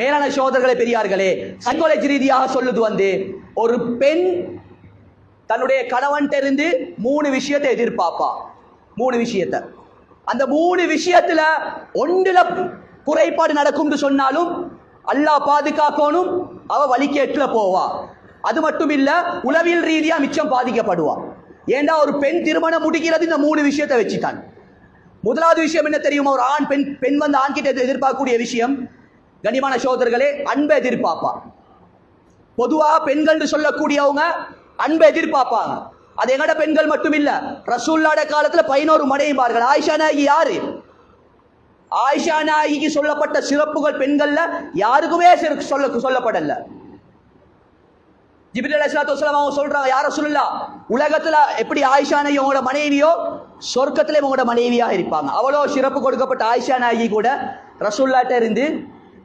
மேலான சோதர்களை பெரியார்களே சைக்காலஜி ரீதியாக சொல்லுது வந்து ஒரு பெண் தன்னுடைய கணவன் இருந்து மூணு விஷயத்தை எதிர்பார்ப்பா? மூணு விஷயத்தை. அந்த மூணு விஷயத்துல ஒன்றுல குறைபாடு நடக்கும்னு சொன்னாலும் அல்லாஹ் பாதுகாக்கணும் அவ வழிகேட்டுல போவா. அது மட்டும் இல்ல உளவியல் ரீதியா மிச்சம் பாதிக்கப்படுவா. ஏண்டா ஒரு பெண் திருமணம் முடிக்கிறது இந்த மூணு விஷயத்தை வச்சுட்டான் முதலாவது விஷயம் என்ன தெரியுமா? ஒரு ஆண் பெண் பெண் வந்து ஆண் கிட்ட எதிர்பார்க்கக்கூடிய விஷயம் கனிமான சோதர்களே அன்பை எதிர்பார்ப்பா. பொதுவாக பெண்கள் சொல்லக்கூடியவங்க அன்பை எதிர்பார்ப்பாங்க. அது எங்கட பெண்கள் மட்டும் இல்ல ரசூல்லாட காலத்துல பதினோரு மனைவிமார்கள். ஆயிஷா நாயகி யாரு? ஆயிஷா நாயகிக்கு சொல்லப்பட்ட சிறப்புகள் பெண்கள்ல யாருக்குமே சொல்ல சொல்லப்படல. ஜிபிரி அலிஸ்லாத்து வஸ்லாம் அவங்க சொல்றாங்க யார சொல்லலாம் உலகத்துல எப்படி ஆயிஷா நாயகி உங்களோட மனைவியோ சொர்க்கத்திலே உங்களோட மனைவியா இருப்பாங்க. அவ்வளோ சிறப்பு கொடுக்கப்பட்ட ஆயிஷா நாயகி கூட ரசூல்லாட்ட இருந்து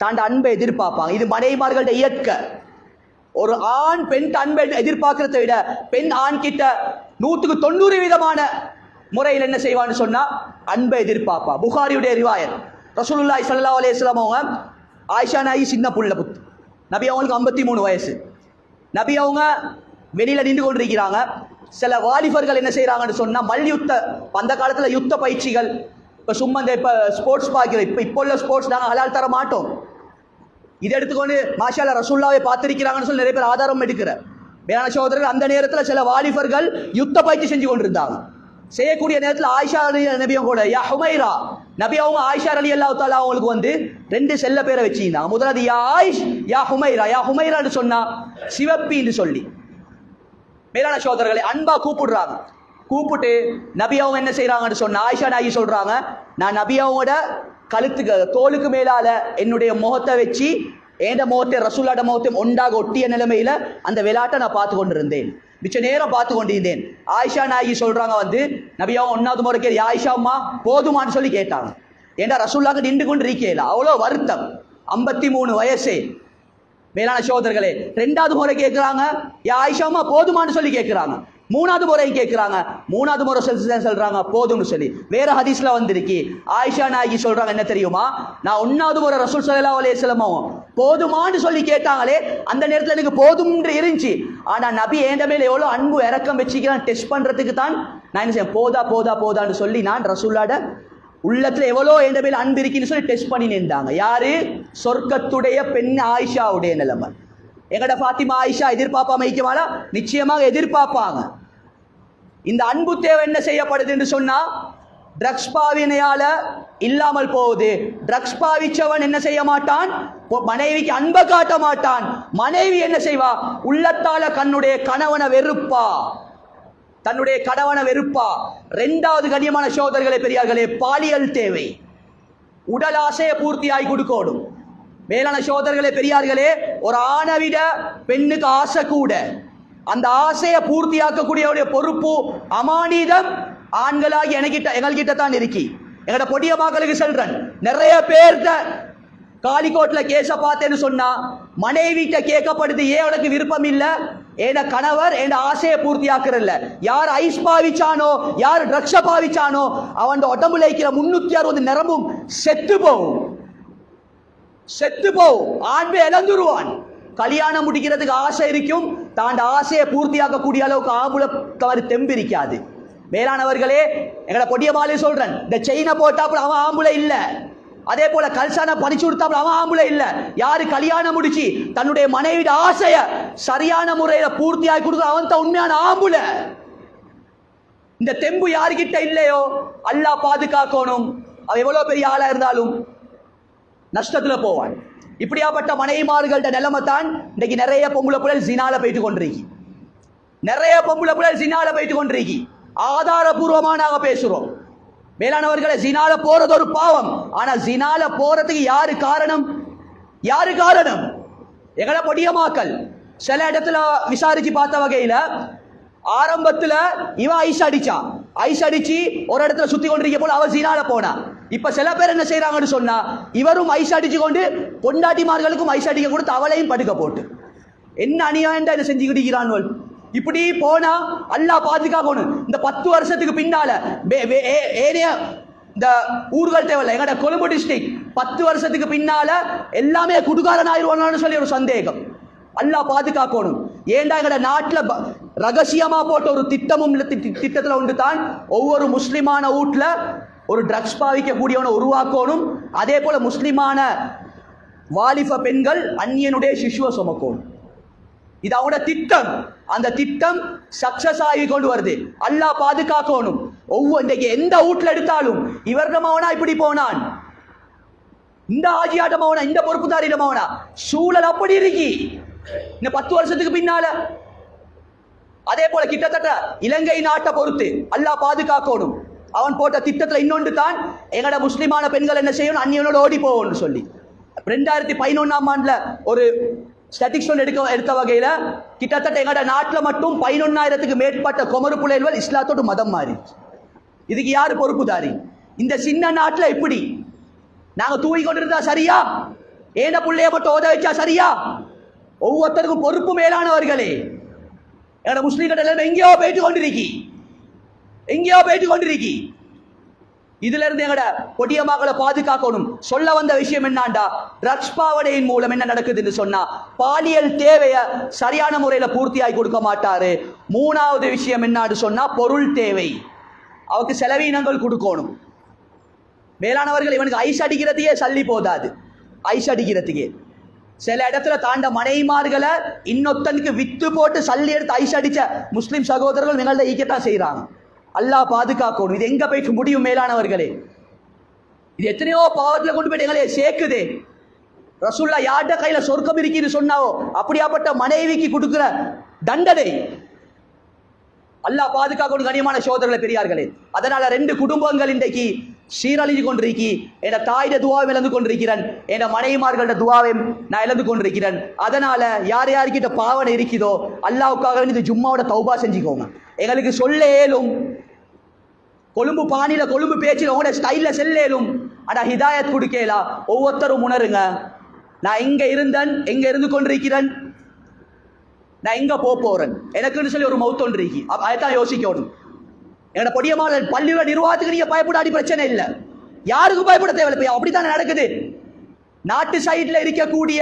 தாண்ட அன்பை எதிர்பார்ப்பாங்க. இது மனைவிமார்கள்ட்ட இயக்க ஒரு ஆண் பெண் அன்பை எதிர்பார்க்கறதை விட பெண் ஆண் கிட்ட நூற்றுக்கு தொண்ணூறு விதமான முறையில் என்ன செய்வான்னு சொன்னா அன்பை எதிர்பார்ப்பா. புகாரியுடைய ரிவாயர் ரசூலுல்லாய் சல்லா அலைஹி அவங்க ஆயிஷா நாயி சின்ன புள்ள புத் நபி அவங்களுக்கு ஐம்பத்தி மூணு வயசு. நபி அவங்க வெளியில் நின்று கொண்டிருக்கிறாங்க. சில வாலிபர்கள் என்ன செய்கிறாங்கன்னு சொன்னால் மல்யுத்த அந்த காலத்தில் யுத்த பயிற்சிகள். இப்போ சும்மா இந்த இப்போ ஸ்போர்ட்ஸ் பார்க்கிறோம் இப்போ இப்போ உள்ள ஸ்போர்ட்ஸ் நாங்கள் ஹலால் தர மாட்டோம். இதை எடுத்துக்கொண்டு மாஷால ரசூல்லாவை பார்த்திருக்கிறாங்கன்னு சொல்லி நிறைய பேர் ஆதாரம் எடுக்கிற. மேலான சகோதரர்கள் அந்த நேரத்தில் சில வாலிபர்கள் யுத்த பயிற்சி செஞ்சு கொண்டிருந்தாங்க. செய்யக்கூடிய நேரத்தில் ஆயிஷா அலி நபியும் கூட யா ஹுமைரா நபி அவங்க ஆயிஷா அலி அல்லா தாலா அவங்களுக்கு வந்து ரெண்டு செல்ல பேரை வச்சிருந்தாங்க. முதலாவது யா ஆயிஷ் யா ஹுமைரா யா ஹுமைரான்னு சொன்னா சிவப்பின்னு சொல்லி. மேலான சோதரர்களை அன்பா கூப்பிடுறாங்க. கூப்பிட்டு நபி அவங்க என்ன செய்யறாங்கன்னு சொன்னா ஆயிஷா நாயகி சொல்றாங்க நான் நபி அவங்களோட கழுத்துக்கு தோலுக்கு மேலால என்னுடைய முகத்தை வச்சு ஏண்ட முகத்தை ரசூல்லாட முகத்தை ஒன்றாக ஒட்டிய நிலைமையில அந்த விளையாட்டை நான் பார்த்து கொண்டிருந்தேன். மிச்ச நேரம் பார்த்து கொண்டிருந்தேன். ஆயிஷா நாயகி சொல்றாங்க வந்து நபியாவும் ஒன்னாவது முறை கேள்வி ஆயிஷா அம்மா போதுமான்னு சொல்லி கேட்டாங்க. ஏண்டா ரசூல்லாக்கு நின்று கொண்டு இருக்கேல அவ்வளோ வருத்தம். ஐம்பத்தி மூணு வயசே. மேலான சோதர்களே ரெண்டாவது முறை கேட்குறாங்க ஏ ஆயிஷாமா போதுமான்னு சொல்லி கேட்குறாங்க மூணாவது முறை கேட்குறாங்க. மூணாவது முறை செஞ்சு சொல்றாங்க. போதும்னு சொல்லி. வேற ஹதீஸ்ல வந்திருக்கு. ஆயிஷா நாயகி சொல்றாங்க என்ன தெரியுமா? நான் ஒன்னாவது முறை ரசூல் ஸல்லல்லாஹு அலைஹி வஸல்லமும் போதுமான்னு சொல்லி கேட்டாங்களே அந்த நேரத்தில் எனக்கு போதும்ன்று இருந்துச்சு. ஆனா நபி ஏண்ட மேல எவ்வளவு அன்பு இறக்கம் வச்சுக்கிறான் டெஸ்ட் பண்றதுக்கு தான் நான் என்ன செய்ய போதா போதா போதான்னு சொல்லி நான் ரசூல்லாட உள்ளத்துல எவ்வளோ என்ற மேல் அன்பு இருக்குன்னு சொல்லி டெஸ்ட் பண்ணி நின்றாங்க யாரு? சொர்க்கத்துடைய பெண் ஆயிஷாவுடைய நிலைமை. எங்கட ஃபாத்திமா ஆயிஷா எதிர்பார்ப்பாம வைக்கவாளா நிச்சயமாக எதிர்பார்ப்பாங்க. இந்த அன்பு தேவை என்ன செய்யப்படுது என்று சொன்னா ட்ரக்ஸ் பாவினையால இல்லாமல் போகுது. ட்ரக்ஸ் பாவிச்சவன் என்ன செய்ய மாட்டான்? மனைவிக்கு அன்பை காட்ட மாட்டான். மனைவி என்ன செய்வா? உள்ளத்தால கண்ணுடைய கணவனை வெறுப்பா. தன்னுடைய கணவனை வெறுப்பா. ரெண்டாவது கண்ணியமான சோதர்களே பெரியார்களே பாலியல் தேவை. உடல் ஆசையை பூர்த்தியாகி கொடுக்கணும். மேலான சோதர்களே பெரியார்களே ஒரு ஆணை விட பெண்ணுக்கு ஆசை கூட. அந்த ஆசையை பூர்த்தியாக்கக்கூடிய பொறுப்பு அமானிதம். ஆண்களாகி எனக்கிட்ட எங்கள்கிட்ட தான் இருக்கி. எங்கட பொடிய மக்களுக்கு சொல்றேன். நிறைய பேர்த்த காலிக்கோட்ல கேஸ பார்த்தேன்னு சொன்னா மனைவிட்ட கேட்கப்படுது ஏன் உனக்கு விருப்பம் இல்லை? ஏன கணவர்? என் ஆசையை பூர்த்தி ஆக்கிறல்ல யார் ஐஸ் பாவிச்சானோ? யார் ட்ரக்ஸ பாவிச்சானோ? அவன் உடம்புல இருக்கிற முன்னூத்தி அறுபது நிறமும் செத்து போகும். செத்து போ ஆண்மை இழந்துருவான். கல்யாணம் முடிக்கிறதுக்கு ஆசை இருக்கும். தான் ஆசையை பூர்த்தியாக்கக்கூடிய அளவுக்கு ஆம்புல தவறு தெம்பு இருக்காது மேலானவர்களே எங்களை பொடிய மாலை சொல்றேன். இந்த செயினை போட்டாப்புல அவன் ஆம்புல இல்ல. அதே போல கல்சான பறிச்சு கொடுத்தாப்புல அவன் ஆம்புல இல்ல. யாரு கல்யாணம் முடிச்சு தன்னுடைய மனைவிட ஆசைய சரியான முறையில பூர்த்தியாகி கொடுக்குற அவன் தான் உண்மையான ஆம்புல. இந்த தெம்பு யாருக்கிட்ட இல்லையோ? அல்லாஹ் பாதுகாக்கணும். அவன் எவ்வளவு பெரிய ஆளா இருந்தாலும் நஷ்டத்தில் போவான் இப்படியாப்பட்ட மனைவிமார்கள்ட நிலைமை தான் இன்னைக்கு நிறைய பொம்பளை புழல் சினால போயிட்டு கொண்டிருக்கி. நிறைய பொம்பளை புழல் ஜினால போயிட்டு கொண்டிருக்கி. ஆதாரபூர்வமா பேசுகிறோம் மேலானவர்களை சினால போறது ஒரு பாவம். ஆனா சினால போறதுக்கு யாரு காரணம்? யாரு காரணம்? எங்களை பொடியமாக்கல். சில இடத்துல விசாரிச்சு பார்த்த வகையில ஆரம்பத்துல இவன் ஐஸ் அடிச்சான். ஐஸ் அடிச்சு ஒரு இடத்துல சுத்தி கொண்டிருக்க போல அவன் சீனால போனான். இப்ப சில பேர் என்ன செய்யறாங்கன்னு சொன்னா இவரும் ஐஸ் அடிச்சு கொண்டு பொண்டாட்டிமார்களுக்கும் ஐஸ் அடிக்க கொடுத்து அவளையும் படுக்க போட்டு. என்ன அநியாயம் என்ன செஞ்சுக்கிட்டு இப்படி போனா அல்லாஹ் பாதுகாக்கணும். இந்த பத்து வருஷத்துக்கு பின்னால வே- வே- ஏ- இந்த ஊர்கள் தேவையில்ல. எங்கட கொழும்பு டிஸ்ட்ரிக்ட் பத்து வருஷத்துக்கு பின்னால எல்லாமே குடுகாரன் ஆயிடுவானு சொல்லி ஒரு சந்தேகம். அல்லாஹ் பாதுகாக்கணும். ஏண்டா எங்கட நாட்டில் ரகசியமா போட்ட ஒரு திட்டமும் திட்டத்தில் ஒன்று தான் ஒவ்வொரு முஸ்லிமான வீட்டில் ஒரு ட்ரக்ஸ் பாவிக்கக்கூடியவனை உருவாக்கணும். அதே போல முஸ்லிமான வாலிப பெண்கள் அந்நியனுடைய சிசுவை சுமக்கணும். இது அவனோட திட்டம். அந்த திட்டம் சக்சஸ் ஆகி கொண்டு வருது. அல்லாஹ் பாதுகாக்கணும். ஒவ்வொரு இன்றைக்கு எந்த வீட்டில் எடுத்தாலும் இவரிடமாவனா இப்படி போனான். இந்த ஆஜியாட்டமாவனா இந்த பொறுப்புதாரிடமாவனா சூழல் அப்படி இருக்கி. இந்த பத்து வருஷத்துக்கு பின்னால. அதே போல கிட்டத்தட்ட இலங்கை நாட்டை பொறுத்து அல்லாஹ் பாதுகாக்கணும். அவன் போட்ட திட்டத்தில் இன்னொன்று தான் எங்கட முஸ்லிமான பெண்கள் என்ன செய்யணும் அந்நியனோட ஓடி போவோம்னு சொல்லி. ரெண்டாயிரத்தி பதினொன்னாம் ஆண்டில் ஒரு ஸ்டாட்டிக்ஸ் எடுக்க எடுத்த வகையில் கிட்டத்தட்ட எங்கட நாட்டில் மட்டும் பதினொன்னாயிரத்துக்கு மேற்பட்ட குமரு புலைகள் இஸ்லாத்தோடு மதம் மாறிச்சு இதுக்கு யார் பொறுப்புதாரி? இந்த சின்ன நாட்டில் எப்படி? நாங்கள் தூங்கி கொண்டிருந்தா சரியா? ஏன பிள்ளைய மட்டும் ஓத வச்சா சரியா? ஒவ்வொருத்தருக்கும் பொறுப்பு மேலானவர்களே. எங்களோட முஸ்லீம்கள் எல்லாரும் எங்கேயோ போயிட்டு கொண்டிருக்கி. எங்கேயோ போயிட்டு கொண்டிருக்கி. இதுல இருந்து எங்கட கொடிய மக்களை பாதுகாக்கணும். சொல்ல வந்த விஷயம் என்னாண்டா? ட்ரக்ஸ் பாவனையின் மூலம் என்ன நடக்குதுன்னு சொன்னா பாலியல் தேவைய சரியான முறையில பூர்த்தியாகி கொடுக்க மாட்டாரு. மூணாவது விஷயம் என்னன்னு சொன்னா பொருள் தேவை. அவருக்கு செலவீனங்கள் கொடுக்கணும். மேலானவர்கள் இவனுக்கு ஐஸ் அடிக்கிறதையே சல்லி போதாது. ஐஸ் அடிக்கிறதுக்கே. சில இடத்துல தாண்ட மனைமார்களை இன்னொத்தனுக்கு வித்து போட்டு சல்லி எடுத்து ஐஸ் அடிச்ச முஸ்லீம் சகோதரர்கள் எங்கள்ட்ட ஈக்கத்தான் செய்கிறாங்க அல்லாஹ் பாதுகாக்கணும். இது எங்க போயிட்டு முடியும் மேலானவர்களே? இது எத்தனையோ பாவத்தில் கொண்டு போயிட்டு எங்களே சேர்க்குது. ரசுல்லா யார்கிட்ட கையில சொர்க்கம் இருக்குன்னு சொன்னாவோ அப்படியாப்பட்ட மனைவிக்கு கொடுக்குற தண்டனை. அல்லாஹ் பாதுகாக்கணும் கனியமான சோதரர்களை பெரியார்களே அதனால ரெண்டு குடும்பங்கள் இன்றைக்கு சீரழிஞ்சு கொண்டிருக்கி. என் தாயிட துவாவை இழந்து கொண்டிருக்கிறேன். என் மனைவிமார்களோட துவாவையும் நான் இழந்து கொண்டிருக்கிறேன். அதனால யார் யார்கிட்ட பாவனை இருக்குதோ அல்லாவுக்காக வேண்டி இந்த ஜும்மாவோட தௌபா செஞ்சுக்கோங்க. எங்களுக்கு சொல்ல ஏலும் கொழும்பு பாணியில் கொழும்பு பேச்சில் உங்களோட ஸ்டைலில் செல்லேலும். ஆனால் ஹிதாயத் கொடுக்கலா? ஒவ்வொருத்தரும் உணருங்க. நான் எங்கே இருந்தேன் எங்கே இருந்து கொண்டிருக்கிறேன். நான் எங்கே போக போகிறேன் எனக்குன்னு சொல்லி ஒரு மவுத் ஒன்று இருக்கு. அதைத்தான் யோசிக்கணும். என்னோட பொடியமான பள்ளியோட நிர்வாகத்துக்கு நீங்கள் பயப்படாடி பிரச்சனை இல்லை. யாருக்கும் பயப்பட தேவையில்லை. அப்படி அப்படித்தானே நடக்குது? நாட்டு சைடில் இருக்கக்கூடிய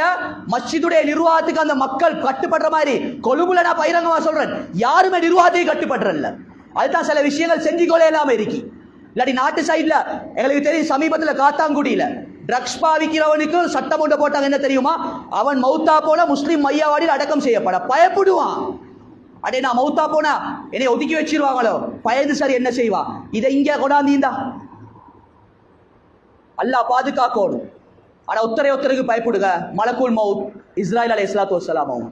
மஸ்ஜிதுடைய நிர்வாகத்துக்கு அந்த மக்கள் கட்டுப்படுற மாதிரி கொழும்புல நான் பகிரங்கமா சொல்கிறேன் யாருமே நிர்வாகத்தையும் கட்டுப்படுறல்ல அதுதான் சில விஷயங்கள் செஞ்சு கொள்ள இல்லாம இருக்கு. இல்லாட்டி நாட்டு சைடில் எங்களுக்கு தெரியும் சமீபத்தில் காத்தாங்குடியில ட்ரக்ஸ் பாவிக்கிறவனுக்கு சட்டம் கொண்டு போட்டாங்க என்ன தெரியுமா? அவன் மௌத்தா போல முஸ்லீம் மையாவாடியில் அடக்கம் செய்யப்பட பயப்படுவான். அடே நான் மௌத்தா போனா என்னை ஒதுக்கி வச்சிருவாங்களோ? பயந்து சரி என்ன செய்வா? இதை இங்கே கொண்டாந்தீந்தா. அல்லாஹ் பாதுகாக்கணும் ஆனால் ஒத்தரை ஒத்தருக்கு பயப்படுங்க மலக்குல் மவுத் இஸ்ராயல் அலை இஸ்லாத்து வசலாம் அவங்க.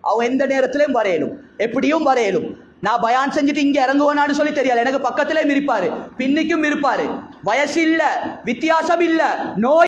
அவன் எந்த நேரத்திலையும் வரையலும். எப்படியும் வரையலும். நான் பயான் செஞ்சுட்டு இங்க இறங்குவேனான்னு சொல்லி தெரியாது. எனக்கு பக்கத்திலே இருப்பாரு பின்னிக்கும் இருப்பாரு வயசு இல்ல வித்தியாசம் இல்ல நோய்